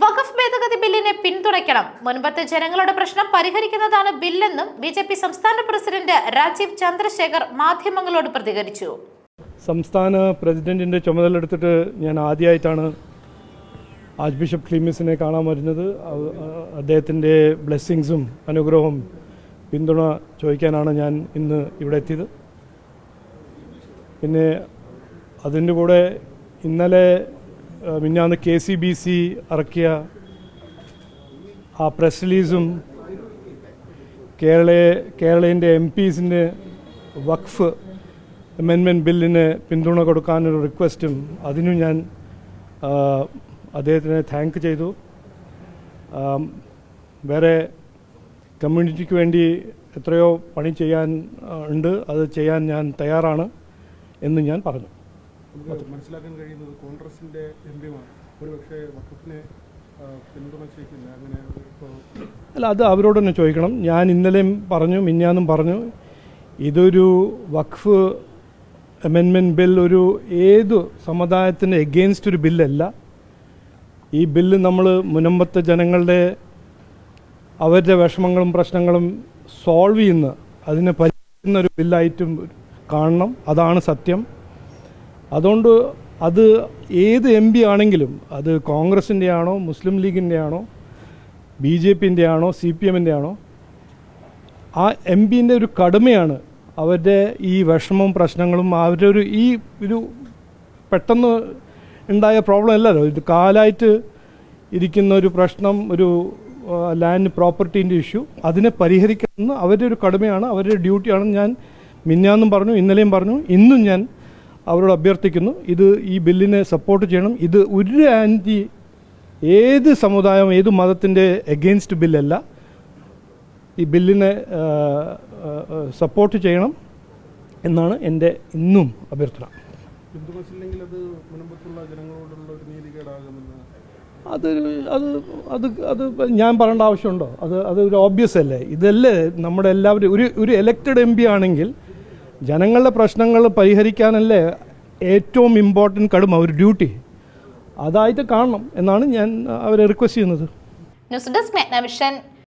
വഖഫ് ഭേദഗതി ബില്ലിനെ പിന്തുണയ്ക്കണം. മുൻപത്തെ ജനങ്ങളുടെ പ്രശ്നം പരിഹരിക്കുന്നതാണ് ബില്ലെന്നും ബി ജെ പി സംസ്ഥാന പ്രസിഡന്റ് രാജീവ് ചന്ദ്രശേഖർ മാധ്യമങ്ങളോട് പ്രതികരിച്ചു. സംസ്ഥാന പ്രസിഡന്റിന്റെ ചുമതല എടുത്തിട്ട് ഞാൻ ആദ്യമായിട്ടാണ് ആർച്ച് ബിഷപ്പ് ക്ലീമിസിനെ കാണാൻ വരുന്നത്. അദ്ദേഹത്തിന്റെ ബ്ലെസ്സിങ്സും അനുഗ്രഹവും പിന്തുണ ചോദിക്കാനാണ് ഞാൻ ഇന്ന് ഇവിടെ എത്തിയത്. പിന്നെ അതിന്റെ കൂടെ ഇന്നലെ ആ, മിനിഞ്ഞാന്ന് കെ സി ബി സി ഇറക്കിയ ആ പ്രസ് റിലീസും കേരള കേരളീന്റെ എം പീസിന്റെ വഖഫ് അമെൻമെന്റ് ബില്ലിന് പിന്തുണ കൊടുക്കാനൊരു റിക്വസ്റ്റും അതിനും ഞാൻ അദ്ദേഹത്തിനെ താങ്ക് ചെയ്തു. വേറെ കമ്മ്യൂണിറ്റിക്ക് വേണ്ടി എത്രയോ പണി ചെയ്യാൻ ഉണ്ട്. അത് ചെയ്യാൻ ഞാൻ തയ്യാറാണ് എന്ന് ഞാൻ പറഞ്ഞു. നമുക്ക് മനസ്സിലാക്കാൻ കഴിയുന്നത് കോൺഗ്രസിന്റെ എം പിമാർ ഒരുപക്ഷെ വഖഫിനെ പിന്തുണച്ചേക്കില്ല അങ്ങനെ അല്ല അത് അവരോട് തന്നെ ചോദിക്കണം. ഞാൻ ഇന്നലെയും പറഞ്ഞു മിന്നാന്നും പറഞ്ഞു. ഇതൊരു വഖഫ് അമെൻമെന്റ് ബിൽ ഒരു ഏത് സമുദായത്തിന് എഗെയിൻസ്റ്റ് ഒരു ബില്ലല്ല ഈ ബില്ല് നമ്മൾ മുനമ്പത്തെ ജനങ്ങളുടെ അവരുടെ വിഷമങ്ങളും പ്രശ്നങ്ങളും സോൾവ് ചെയ്യുന്ന അതിനെ പരിഹരിക്കുന്ന ഒരു ബില്ലായിട്ടും കാണണം. അതാണ് സത്യം. അതുകൊണ്ട് അത് ഏത് എം പി ആണെങ്കിലും അത് കോൺഗ്രസിന്റെ ആണോ മുസ്ലിം ലീഗിന്റെ ആണോ ബി ജെ പിന്റെ ആണോ സി പി എമ്മിന്റെ ആണോ ആ എം പിന്റെ ഒരു കടമയാണ് അവരുടെ ഈ വിഷമവും പ്രശ്നങ്ങളും അവരുടെ ഒരു ഈ ഒരു പെട്ടെന്ന് ഉണ്ടായ പ്രോബ്ലം അല്ലല്ലോ. ഇത് കാലായിട്ട് ഇരിക്കുന്ന ഒരു പ്രശ്നം ഒരു ലാൻഡ് പ്രോപ്പർട്ടീന്റെ ഇഷ്യൂ അതിനെ പരിഹരിക്കുന്ന അവരുടെ ഒരു കടമയാണ് അവരുടെ ഡ്യൂട്ടിയാണെന്ന് ഞാൻ മിന്നാന്നും പറഞ്ഞു ഇന്നലെയും പറഞ്ഞു ഇന്നും ഞാൻ അവരോട് അഭ്യർത്ഥിക്കുന്നു ഇത് ഈ ബില്ലിനെ സപ്പോർട്ട് ചെയ്യണം. ഇത് ഒരു ആന്റി ഏത് സമുദായം ഏത് മതത്തിന്റെ എഗെയിൻസ്റ്റ് ബില്ലല്ല. ഈ ബില്ലിനെ സപ്പോർട്ട് ചെയ്യണം എന്നാണ് എന്റെ ഇന്നും അഭ്യർത്ഥന. അത് അത് അത് അത് ഞാൻ പറയേണ്ട ആവശ്യമുണ്ടോ? അത് അത് ഒരു ഓബ്വിയസ് അല്ലേ? ഇതല്ലേ നമ്മുടെ എല്ലാവരും ഒരു ഒരു എലക്റ്റഡ് എം പി ആണെങ്കിൽ ജനങ്ങളുടെ പ്രശ്നങ്ങൾ പരിഹരിക്കാനല്ലേ ഏറ്റവും ഇമ്പോർട്ടന്റ് കടമ ഒരു ഡ്യൂട്ടി അതായിട്ട് കാണണം എന്നാണ് ഞാൻ അവരെ റിക്വസ്റ്റ് ചെയ്യുന്നത്. News desk